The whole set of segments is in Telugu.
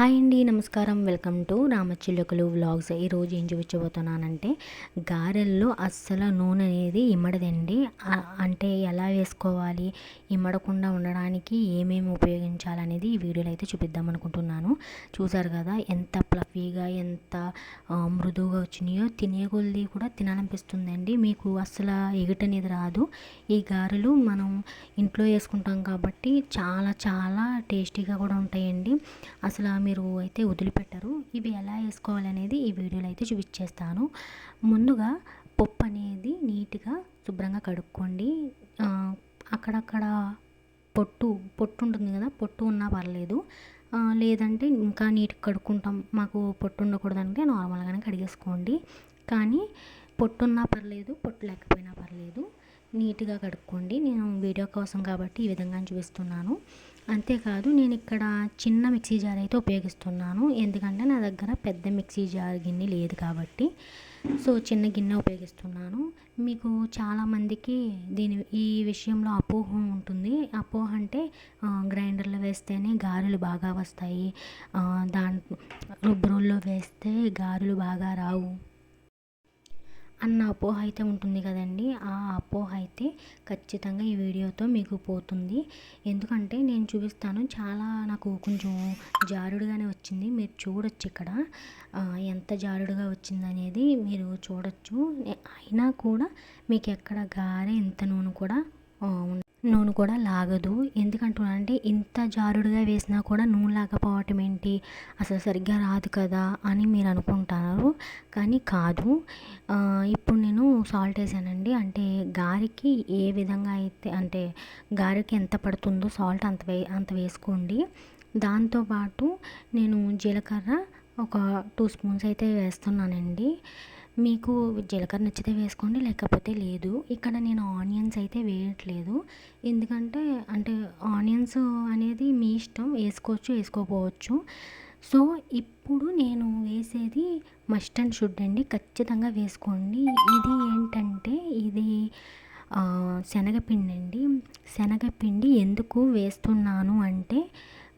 హాయ్ అండి నమస్కారం. Welcome to Ramachilukalu vlogs. ఈరోజు ఏం చూపించబోతున్నానంటే గారెల్లో అస్సలు నూనె అనేది ఇమ్మడదండి. అంటే ఎలా వేసుకోవాలి ఇమ్మడకుండా ఉండడానికి ఏమేమి ఉపయోగించాలనేది ఈ వీడియోలో అయితే చూపిద్దాం అనుకుంటున్నాను. చూసారు కదా ఎంత ప్లఫీగా ఎంత మృదువుగా వచ్చినాయో తినే కొద్దీ కూడా తినాలనిపిస్తుందండి. మీకు అస్సలు ఎగుట అనేది రాదు. ఈ గారెలు మనం ఇంట్లో వేసుకుంటాం కాబట్టి చాలా చాలా టేస్టీగా కూడా ఉంటాయండి. అసలు మీరు అయితే వదిలిపెట్టరు. ఇవి ఎలా వేసుకోవాలనేది ఈ వీడియోలో అయితే చూపించేస్తాను ముందుగా పప్పు అనేది నీట్గా శుభ్రంగా కడుక్కోండి. అక్కడక్కడ పొట్టు పొట్టు ఉంటుంది కదా పొట్టు ఉన్నా పర్లేదు. లేదంటే ఇంకా నీట్గా కడుక్కుంటాం. మాకు పొట్టు ఉండకూడదంటే నార్మల్గానే కడిగేసుకోండి. కానీ పొట్టు ఉన్నా పర్లేదు పొట్టు లేకపోయినా పర్లేదు. నీట్గా కడుక్కోండి. నేను వీడియో కోసం కాబట్టి ఈ విధంగా చూపిస్తున్నాను. అంతేకాదు నేను ఇక్కడ చిన్న మిక్సీ జార్ అయితే ఉపయోగిస్తున్నాను. ఎందుకంటే నా దగ్గర పెద్ద మిక్సీ జార్ గిన్నె లేదు కాబట్టి. సో చిన్న గిన్నె ఉపయోగిస్తున్నాను. మీకు చాలామందికి దీని ఈ విషయంలో అపోహ ఉంటుంది. అపోహ అంటే గ్రైండర్లో వేస్తేనే గారెలు బాగా వస్తాయి. దాని దాంట్ వేస్తే గారెలు బాగా రావు. అన్న అపోహ అయితే ఉంటుంది కదండి. ఆ అపోహ అయితే ఖచ్చితంగా ఈ వీడియోతో మీకు పోతుంది. ఎందుకంటే నేను చూపిస్తాను. చాలా నాకు కొంచెం జారుడుగానే వచ్చింది. మీరు చూడొచ్చు ఇక్కడ. ఎంత జారుడుగా వచ్చింది అనేది మీరు చూడొచ్చు. అయినా కూడా మీకు ఎక్కడ గారె ఇంత నూనె కూడా ఆ, నూనె కూడా లాగదు. ఎందుకంటున్నానంటే ఇంత జారుడుగా వేసినా కూడా నూనె లాగపోవటం ఏంటి? అసలు సరిగ్గా రాదు కదా అని మీరు అనుకుంటారు. కానీ కాదు. ఇప్పుడు నేను సాల్ట్ వేసానండి. అంటే గారెకి ఏ విధంగా అయితే అంటే గారెకి ఎంత పడుతుందో సాల్ట్ అంత వే అంత వేసుకోండి. దాంతోపాటు నేను జీలకర్ర ఒక టూ స్పూన్స్ అయితే వేస్తున్నానండి. మీకు జీలకర్ర నచ్చితే వేసుకోండి లేకపోతే లేదు. ఇక్కడ నేను ఆనియన్స్ అయితే వేయట్లేదు. ఎందుకంటే అంటే ఆనియన్స్ అనేది మీ ఇష్టం వేసుకోవచ్చు వేసుకోకపోవచ్చు. సో ఇప్పుడు నేను వేసేది మస్ట్ అండ్ షుడ్ అండి. ఖచ్చితంగా వేసుకోండి. ఇది ఏంటంటే ఇది శనగపిండి అండి. శనగపిండి ఎందుకు వేస్తున్నాను అంటే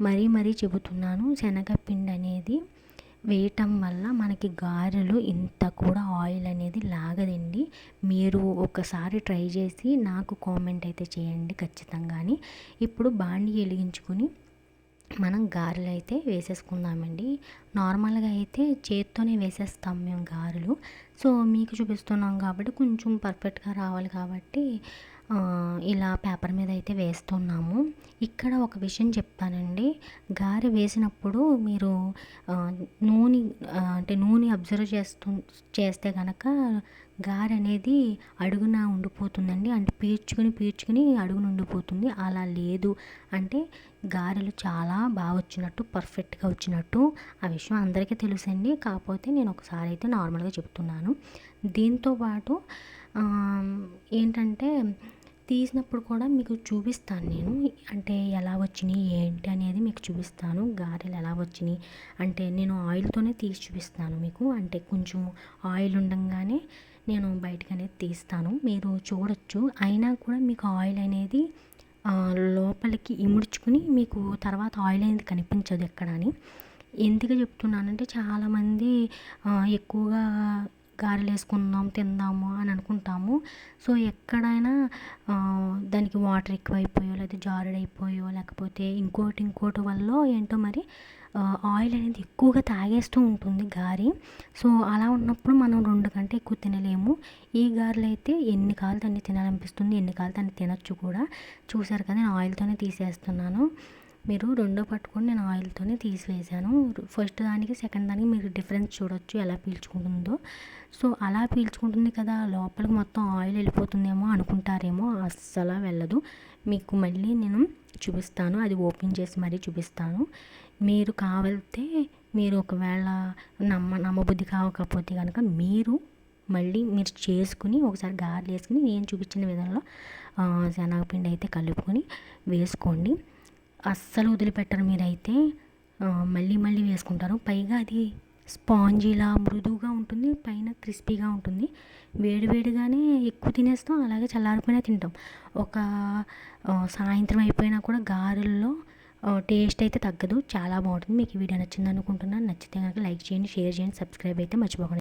మరీ మరీ చెబుతున్నాను. శనగపిండి అనేది వేయటం వల్ల మనకి గారెలు ఇంత కూడా ఆయిల్ అనేది లాగదండి. మీరు ఒకసారి ట్రై చేసి నాకు కామెంట్ అయితే చేయండి ఖచ్చితంగాని ఇప్పుడు బాండి వెలిగించుకుని మనం గారెలు అయితే వేసేసుకుందామండి. నార్మల్గా అయితే చేత్తోనే వేసేస్తాం మేము గారెలు. సో మీకు చూపిస్తున్నాం కాబట్టి కొంచెం పర్ఫెక్ట్గా రావాలి కాబట్టి ఇలా పేపర్ మీద అయితే వేస్తున్నాము. ఇక్కడ ఒక విషయం చెప్తానండి. గారె వేసినప్పుడు మీరు నూనె అంటే నూనె అబ్జర్వ్ చేస్తూ చేస్తే కనుక గారె అనేది అడుగున ఉండిపోతుందండి. అంటే పీల్చుకుని పీల్చుకుని అడుగున ఉండిపోతుంది. అలా లేదు. అంటే గారెలు చాలా బాగా వచ్చినట్టు పర్ఫెక్ట్గా వచ్చినట్టు ఆ విషయం అందరికీ తెలుసండి. కాకపోతే నేను ఒకసారి అయితే నార్మల్గా చెప్తున్నాను. దీంతో పాటు ఏంటంటే తీసినప్పుడు కూడా మీకు చూపిస్తాను నేను. అంటే ఎలా వచ్చినాయి ఏంటి అనేది మీకు చూపిస్తాను. గారెలు ఎలా వచ్చినాయి అంటే నేను ఆయిల్తోనే తీసి చూపిస్తాను మీకు. అంటే కొంచెం ఆయిల్ ఉండంగానే నేను బయటకు అనేది తీస్తాను. మీరు చూడొచ్చు. అయినా కూడా మీకు ఆయిల్ అనేది లోపలికి ఇముడ్చుకుని మీకు తర్వాత ఆయిల్ అనేది కనిపించదు ఎక్కడ అని. ఎందుకు చెప్తున్నానంటే చాలామంది ఎక్కువగా గారెలు వేసుకుందాం తిందాము అని అనుకుంటాము. సో ఎక్కడైనా దానికి వాటర్ ఎక్కువ అయిపోయో లేకపోతే జారుడైపోయో లేకపోతే ఇంకోటి ఇంకోటి వల్ల ఏంటో మరి ఆయిల్ అనేది ఎక్కువగా తాగేస్తూ ఉంటుంది గారి. సో అలా ఉన్నప్పుడు మనం రెండు కంటే ఎక్కువ తినలేము. ఈ గారెలు అయితే ఎన్ని కాలు దాన్ని తినాలనిపిస్తుంది ఎన్ని కాలు దాన్ని తినొచ్చు కూడా. చూసారు కదా నేను ఆయిల్తోనే తీసేస్తున్నాను. మీరు రెండో పట్టుకొని నేను ఆయిల్తోనే తీసివేసాను ఫస్ట్ దానికి సెకండ్ దానికి మీరు డిఫరెన్స్ చూడొచ్చు ఎలా పీల్చుకుంటుందో. సో అలా పీల్చుకుంటుంది కదా లోపలికి మొత్తం ఆయిల్ వెళ్ళిపోతుందేమో అనుకుంటారేమో అస్సలు వెళ్ళదు. మీకు మళ్ళీ నేను చూపిస్తాను అది ఓపెన్ చేసి మరీ చూపిస్తాను. మీరు కావాలితే మీరు ఒకవేళ నమ్మ నమ్మబుద్ధి కావకపోతే కనుక మీరు మళ్ళీ మీరు చేసుకుని ఒకసారి గారెలు వేసుకుని నేను చూపించిన విధంలో శనగపిండి అయితే కలుపుకొని వేసుకోండి. అస్సలు వదిలిపెట్టరు మీరైతే. మళ్ళీ మళ్ళీ వేసుకుంటారు. పైగా అది స్పాంజీలా మృదువుగా ఉంటుంది పైన క్రిస్పీగా ఉంటుంది. వేడివేడిగానే ఎక్కువ తినేస్తాం అలాగే చల్లారిపోయినా తింటాం. ఒక సాయంత్రం అయిపోయినా కూడా గారెల్లో టేస్ట్ అయితే తగ్గదు. చాలా బాగుంటుంది. మీకు ఈ వీడియో నచ్చింది అనుకుంటున్నాను నచ్చితే కనుక లైక్ చేయండి షేర్ చేయండి సబ్స్క్రైబ్ అయితే మర్చిపోకండి.